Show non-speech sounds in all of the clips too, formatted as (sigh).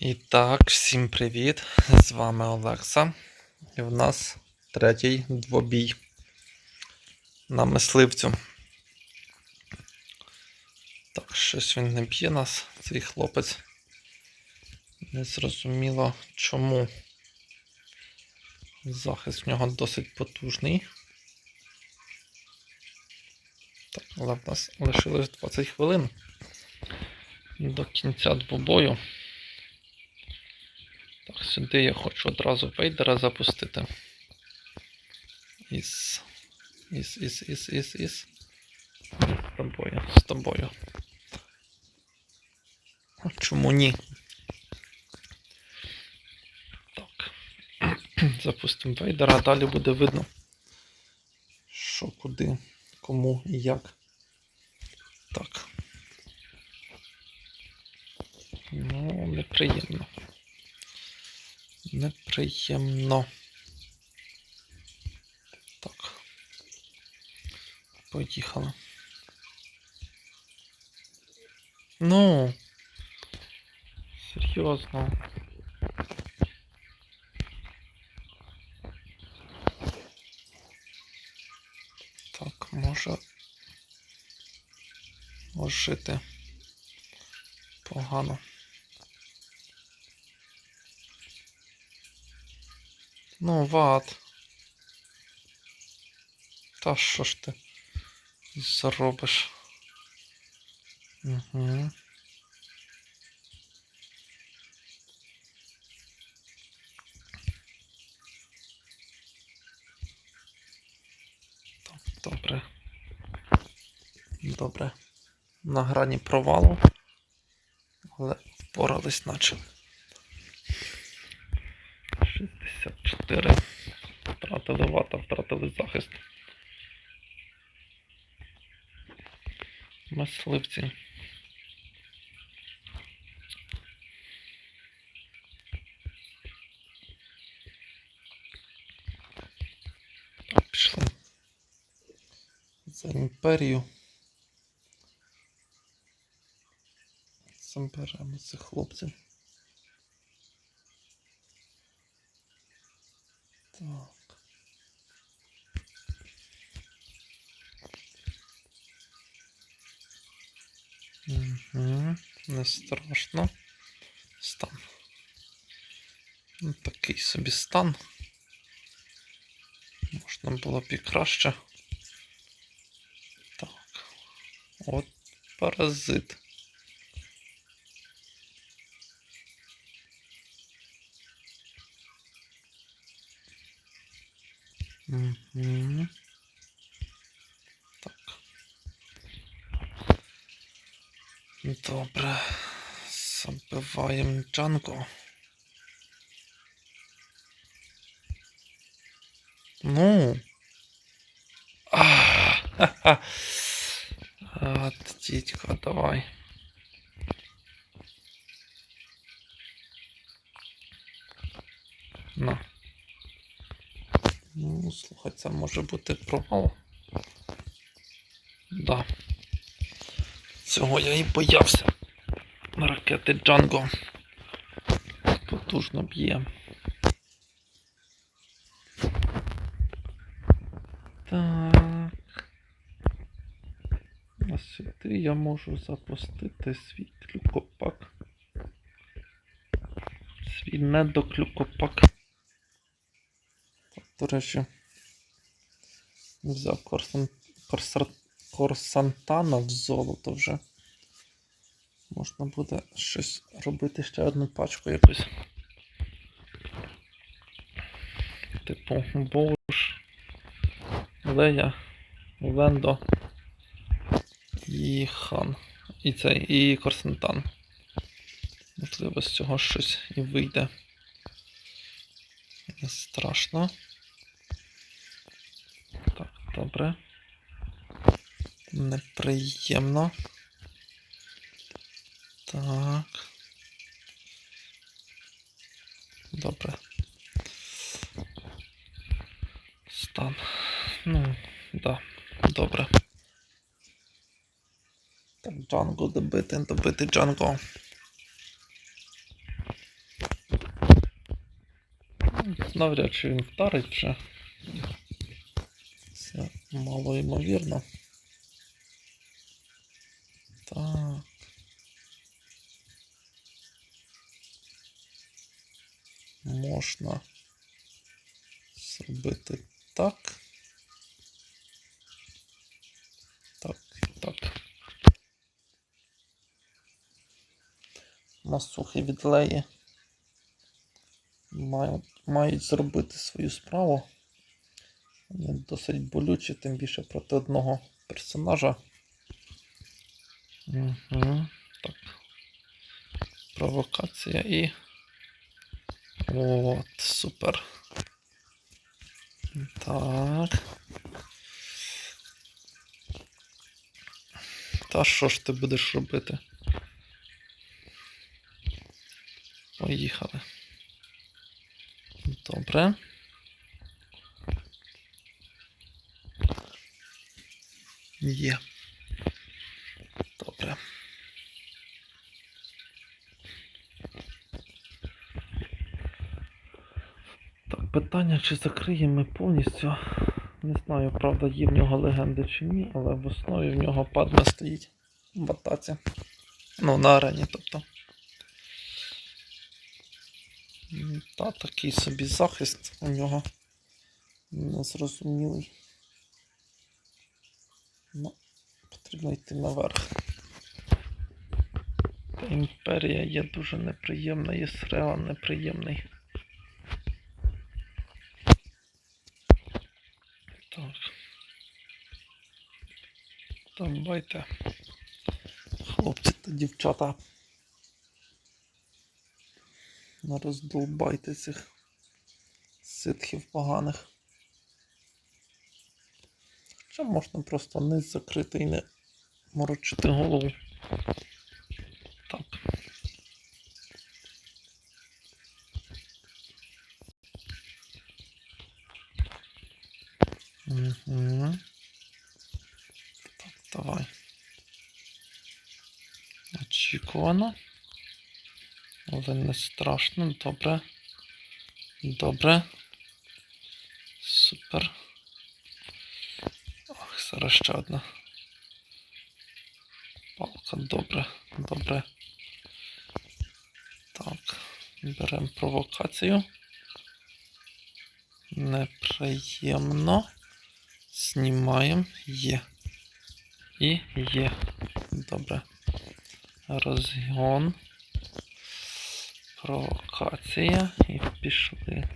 І так, всім привіт! З вами Олекса. І в нас третій двобій на мисливцю. Так, щось він не б'є нас, цей хлопець. Не зрозуміло чому. Захист в нього досить потужний. Так, але в нас лишилось 20 хвилин до кінця двобою. Сюди я хочу одразу вейдера запустити. Із. Із, із, із, із, із. Тобою, з тобою. А Чому ні? Так. (clears throat) Запустимо вейдера, а далі буде видно, що куди, кому і як. Так. Ну, неприємно. Неприємно. Так. Поїхали. Ну. Серйозно. Так, може. Ожити. Погано. Ну, ват. Та що ж ти зробиш? Угу. Добре. Добре. На грані провалу. Але впорались наче. 64. Втратили вата, втратили захист. Мисливці. Пішли. За імперію. Заберемо цих хлопців. Так. Угу. Не страшно. Стан. Ну, такий собі стан. Можна було б і краще. Так. От паразит. Угу. Так. Добре. Забиваємо Джанго. Ну. А, ха-ха. От, дідько, давай. На. Ну, слухай, це може бути провал. Да. Цього я і боявся. Ракети Джанго. Потужно б'є. Так. А сюди я можу запустити свій клюкопак. Свій недоклюкопак. До речі, взяв корсан... корсар... корсантана в золото вже. Можна буде щось робити ще одну пачку якусь. Типу Боуш, Лея, Вендо і Хан. І цей, і Корсантан. Можливо, з цього щось і вийде. Не страшно. Добре. Неприємно. Так. Добре. Стан. Ну, да, добре. Так, Джанго добити, добити Джанго. Навряд чи він вдарить вже. Мало ймовірно. Так. Можна зробити так. Так, так. Масухи відлеї мають, мають зробити свою справу. Вони досить болючі, тим більше проти одного персонажа. Угу. Так. Провокація і. От, супер. Так. Та що ж ти будеш робити? Поїхали. Добре. Є. Добре. Так, питання, чи закриємо повністю. Не знаю, правда, є в нього легенди чи ні, але в основі в нього падма стоїть в атаці. Ну, на арені, тобто. Та такий собі захист у нього незрозумілий. Ну, потрібно йти наверх. Імперія є дуже неприємна, є Среа неприємний. Так. Давайте. Хлопці та дівчата. Не роздолбайте цих ситхів поганих. Хоча можна просто низ закрити і не морочити голову. Так. Угу. Так, давай. Очікувано. Але не страшно. Добре. Добре. Супер. Зараз ще одна. Палка, добре, добре. Так, беремо провокацію. Неприємно. Знімаємо. Є. І є. Добре. Розгон. Провокація. І пішли.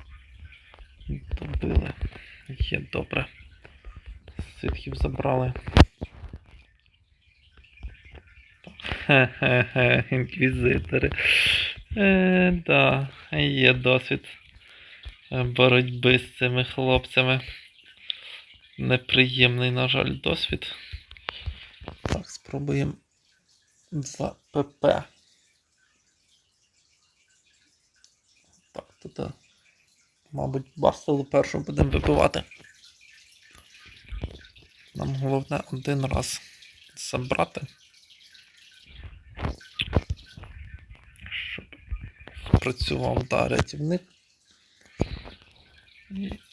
Добили. Є добре. Ситхів забрали. Хе-хе-хе, інквізитори. Е, да, є досвід боротьби з цими хлопцями. Неприємний, на жаль, досвід. Так, спробуємо 2 ПП. Так, тут, е, мабуть, Бастелу першу будемо вибивати. Нам головне один раз забрати. Щоб спрацював да, рятівник.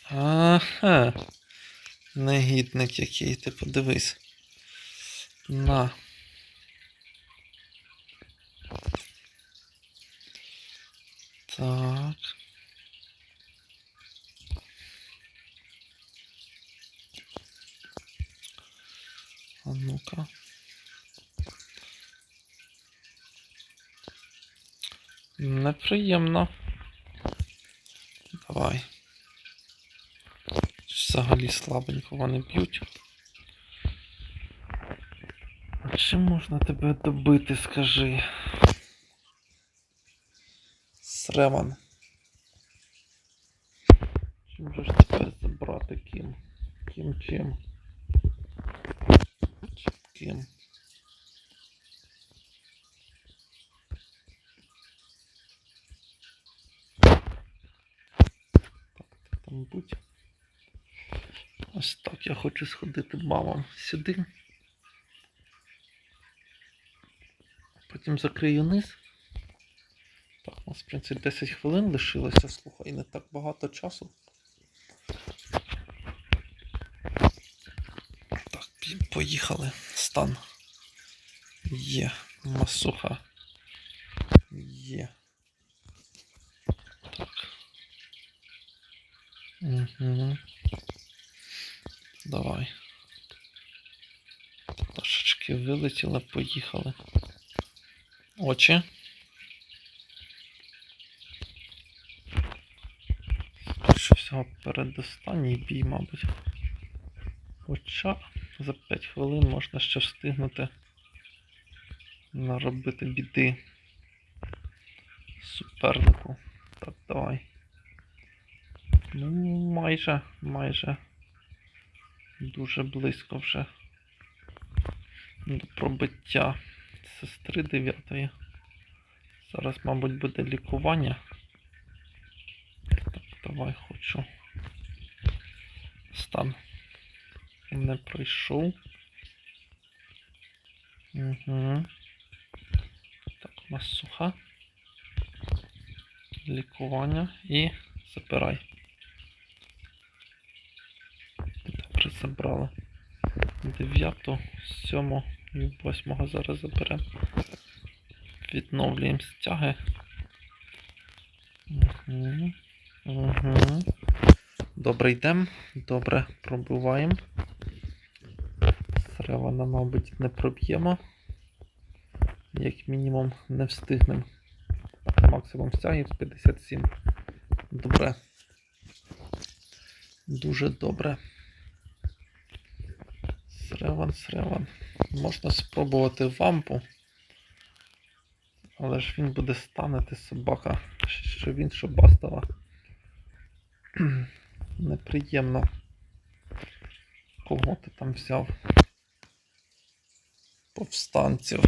Ага. Негідник який, ти подивись. На. Так. А ну-ка. Неприємно. Давай. Взагалі слабенько вони б'ють. А чим можна тебе добити, скажи? Среман. Чим же ж тебе забрати ким? Ким чим? Чим ким? Будь. Ось так я хочу сходити мамам сюди. Потім закрию низ. Так, У нас, в принципі, 10 хвилин лишилося, слухай, не так багато часу. Так, поїхали. Стан. Є. Масуха. Є. Угу. Давай. Пташечки вилетіли, поїхали. Очі. Скоріше всього передостанній бій, мабуть. Хоча за 5 хвилин можна ще встигнути наробити біди супернику. Так, давай. Ну, майже, майже. Дуже близько вже до пробиття сестри дев'ятої. Зараз, мабуть, буде лікування. Так, давай хочу. Стан. Не пройшов. Угу. Так, у нас суха. Лікування і забирай. Добре, забрали. Дев'яту, сьому і восьмого зараз заберемо. Відновлюємо стяги. Угу. Угу. Добре йдемо. Добре пробиваємо. Сревана, мабуть, не проб'ємо. Як мінімум не встигнемо. Максимум стягів 57. Добре. Дуже добре. Среван, среван. Можна спробувати вампу. Але ж він буде станити собака. Що він, що бастава. (clears throat) Неприємно. Кого ти там взяв? Повстанців.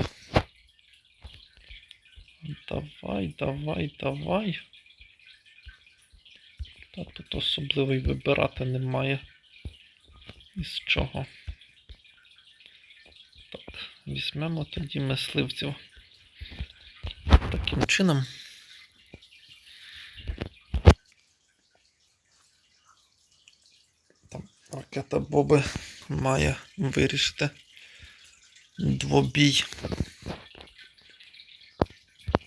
Давай, давай, давай. Та тут особливо й вибирати немає. Із чого. Візьмемо тоді мисливців. Таким чином. Там ракета Боби має вирішити двобій.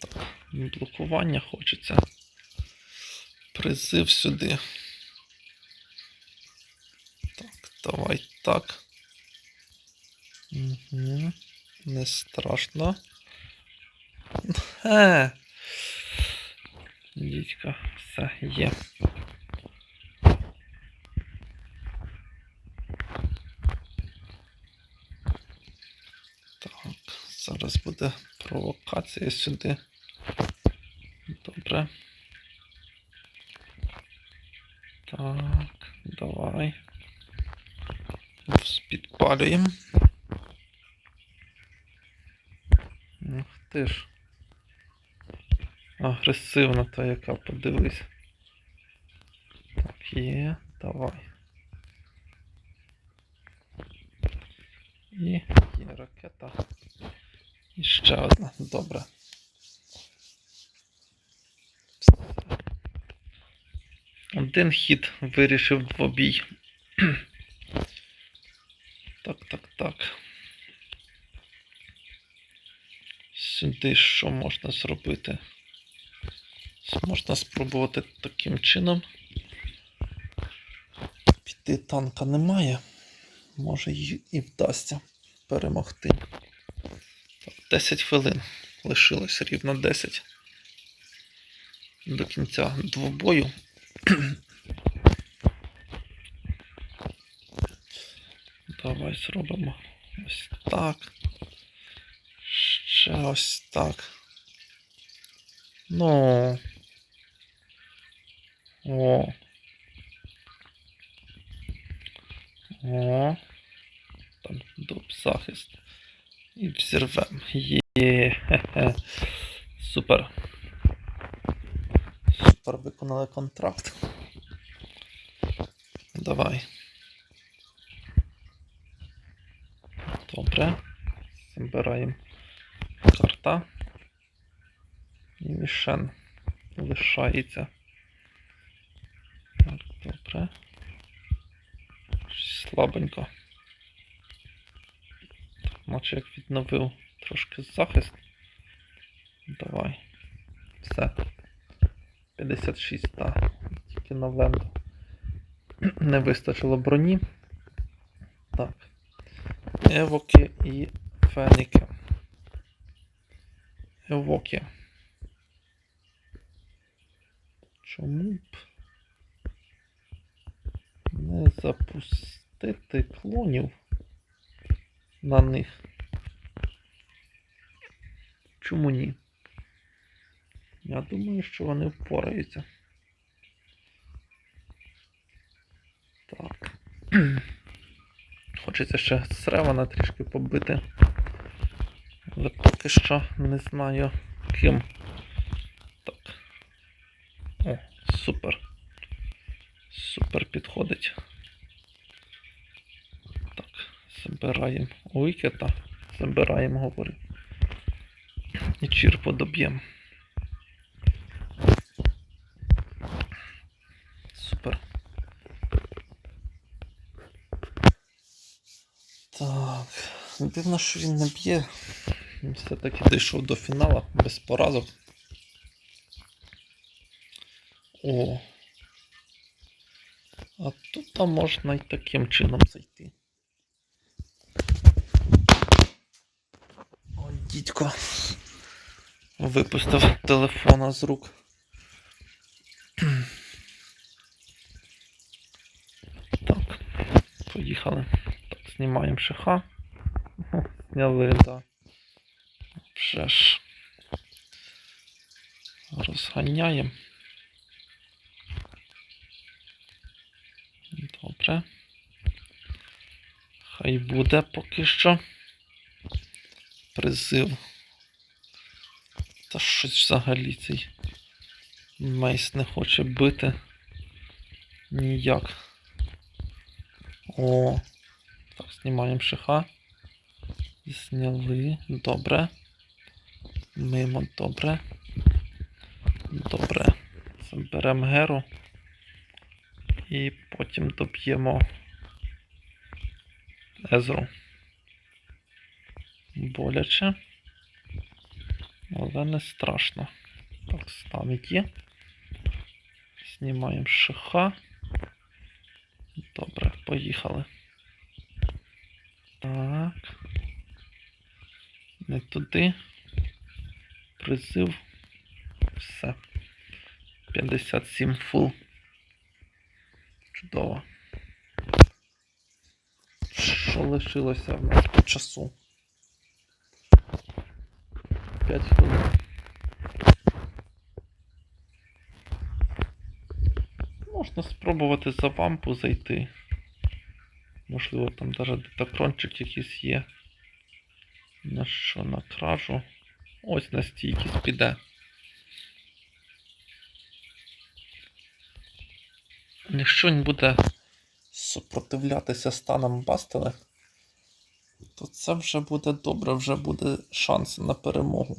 Так, блокування хочеться. Призив сюди. Так, давай так. Угу. Не страшно. Е. Дідька, все є. Так, зараз буде провокація сюди. Добре. Так, давай. Підпалюємо. Ух ти ж. Агресивна та яка, подивись. Так, є, давай. І є ракета. І ще одна. Добре. Один хід вирішив двобій. (clears throat) Так, так, так. Сюди що можна зробити? Можна спробувати таким чином. Піти танка немає. Може і, і вдасться перемогти. 10 хвилин. Лишилось рівно 10. До кінця двобою. (clears throat) Давай зробимо ось так. Ще ось так. Ну. О. О. Там дуб захист. І взірвем. Є. (laughs) Супер. Супер виконали контракт. Давай. Добре. Забираємо карта. І мішен. лишається. Щось Слабенько. Наче як відновив трошки захист. Давай. Все. 56, так. Тільки на венту. Не вистачило броні. Так. Евоки і феніки. Евоки. Чому б запустити клонів на них? Чому ні? Я думаю, що вони впораються. Так. Хочеться ще Сревана трішки побити. Але поки що не знаю ким. Так. О, супер. Підходить. Так, забираємо Уікета. Забираємо, говорю. І чірпу доб'ємо. Супер. Так. Дивно, що він не б'є. Все-таки дійшов до фіналу без поразок. О. А тут там можна і таким чином зайти. Ой, дідько. Випустив телефона з рук. Так, поїхали. Так, знімаємо шиха. (laughs) Зняли, да. Вже ж. Розганяємо. Добре. Хай буде поки що. Призив. Та щось взагалі цей мейс не хоче бити. Ніяк. О. Так, знімаємо шиха. Зняли. Добре. Мимо, добре. Добре. Заберемо геру. І потім доб'ємо Езру. Боляче. Але не страшно. Так, ставить є. Знімаємо шиха. Добре, поїхали. Так. Не туди. Призив. Все. 57 фул. Чудово. Що лишилося в нас по часу? 5 хвилин. Можна спробувати за вампу зайти. Можливо, там навіть детакрончик якийсь є. На що на кражу? Ось на стійкість піде. Якщо він буде супротивлятися станам Бастели, то це вже буде добре, вже буде шанс на перемогу.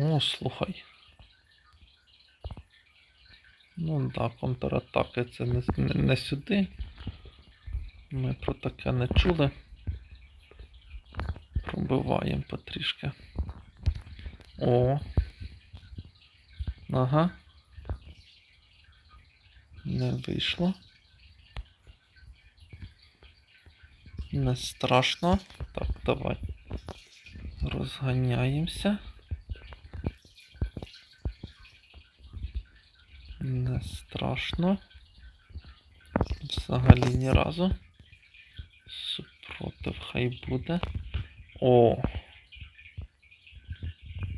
О, слухай. Ну так, контратаки це не, не, не сюди. Ми про таке не чули. Пробиваємо потрішки. О. Ага. Не вийшло. Не страшно. Так, давай. Розганяємося. Не страшно. Взагалі ні разу. Супротив хай буде. О.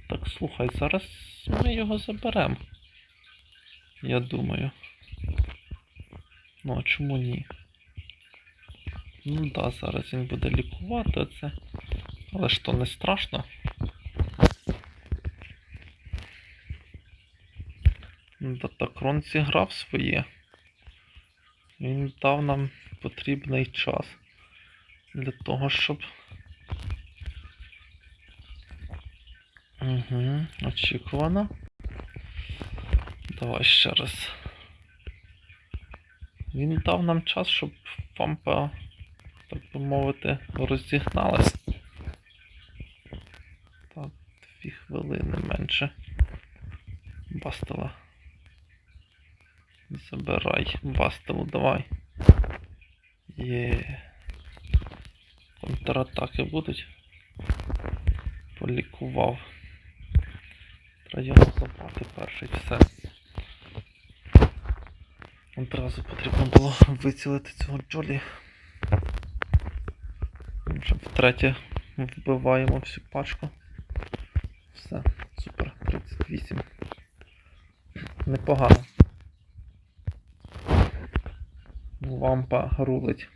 Так, слухай, зараз ми його заберемо. Я думаю. Ну, а чому ні? Ну да, зараз він буде лікувати це. Але ж то не страшно. Датакрон зіграв своє. Він дав нам потрібний час для того, щоб Угу, очікувано. Давай ще раз. Він дав нам час, щоб пампа, так би мовити, розігналась. Так, дві хвилини менше. Бастила. Забирай. Бастилу, давай. Є. Контратаки будуть. Полікував. Його забрати перший все. Одразу потрібно було вицілити цього Джолі. Вже втретє вбиваємо всю пачку. Все, супер, 38. Непогано. Лампа рулить.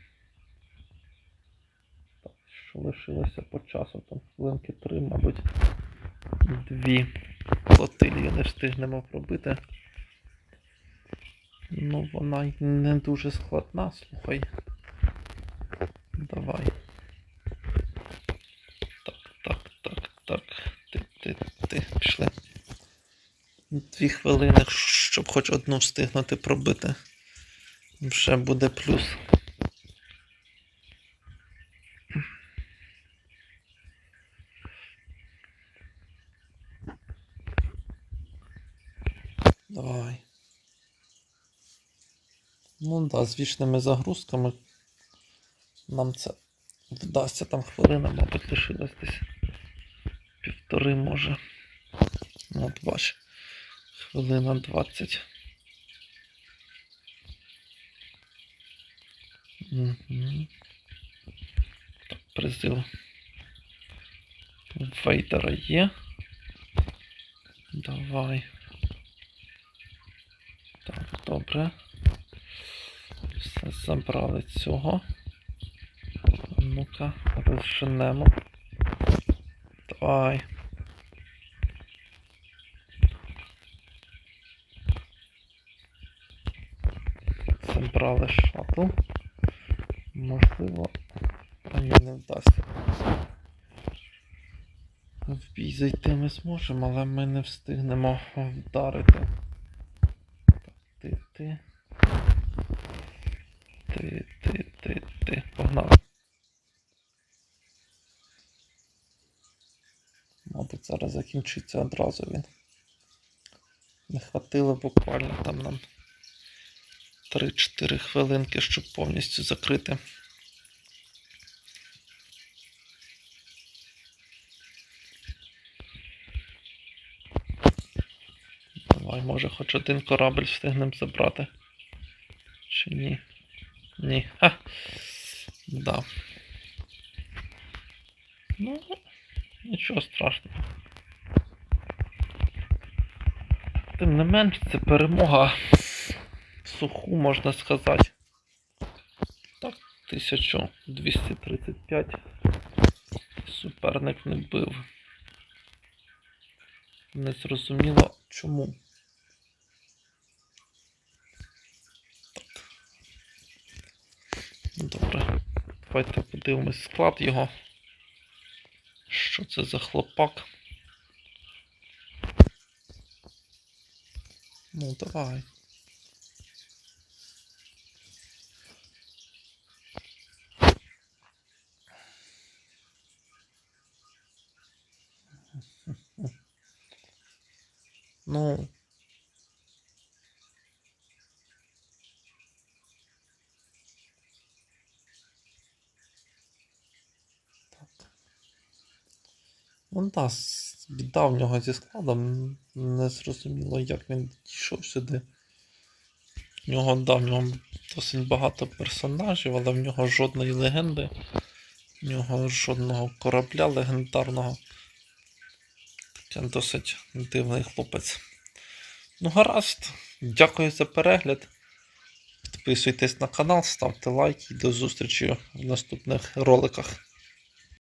Що лишилося по часу? Там хвилинки три, мабуть. Дві флотилії не встигнемо пробити. Ну, вона не дуже складна, слухай. Давай. Так, так, так, так. Ти, ти, ти, пішли. Дві хвилини, щоб хоч одну встигнути пробити. Вже буде плюс. Давай. З вічними загрузками нам це вдасться там хвилина, мабуть, лишилась десь. Півтори може. Ну, От бач. Хвилина 20. Угу. Так, призив. Вейдера є. Давай. Так, добре. Все забрали цього. Ну-ка, розженемо. Давай. Забрали шаттл. Можливо, а ні, не вдасться. В бій зайти ми зможемо, але ми не встигнемо вдарити. Так, ти, ти. Ти, ти, ти, ти. Погнали. Мабуть, зараз закінчиться одразу він. Не хватило буквально там нам 3-4 хвилинки, щоб повністю закрити. Давай, може, хоч один корабль встигнемо забрати. Чи ні? Ні. Ха. Да. Ну, нічого страшного. Тим не менш, це перемога суху, можна сказати. Так, 1235. Суперник не бив. Не зрозуміло чому. Добре. Давайте подивимось склад його. Що це за хлопак? Ну, давай. Ну. Так. Ну да, с- біда в нього зі складом. Не зрозуміло, як він дійшов сюди. В нього, да, в нього досить багато персонажів, але в нього жодної легенди. В нього жодного корабля легендарного. Такий досить дивний хлопець. Ну, гаразд. Дякую за перегляд. Підписуйтесь на канал, ставте лайки і до зустрічі в наступних роликах.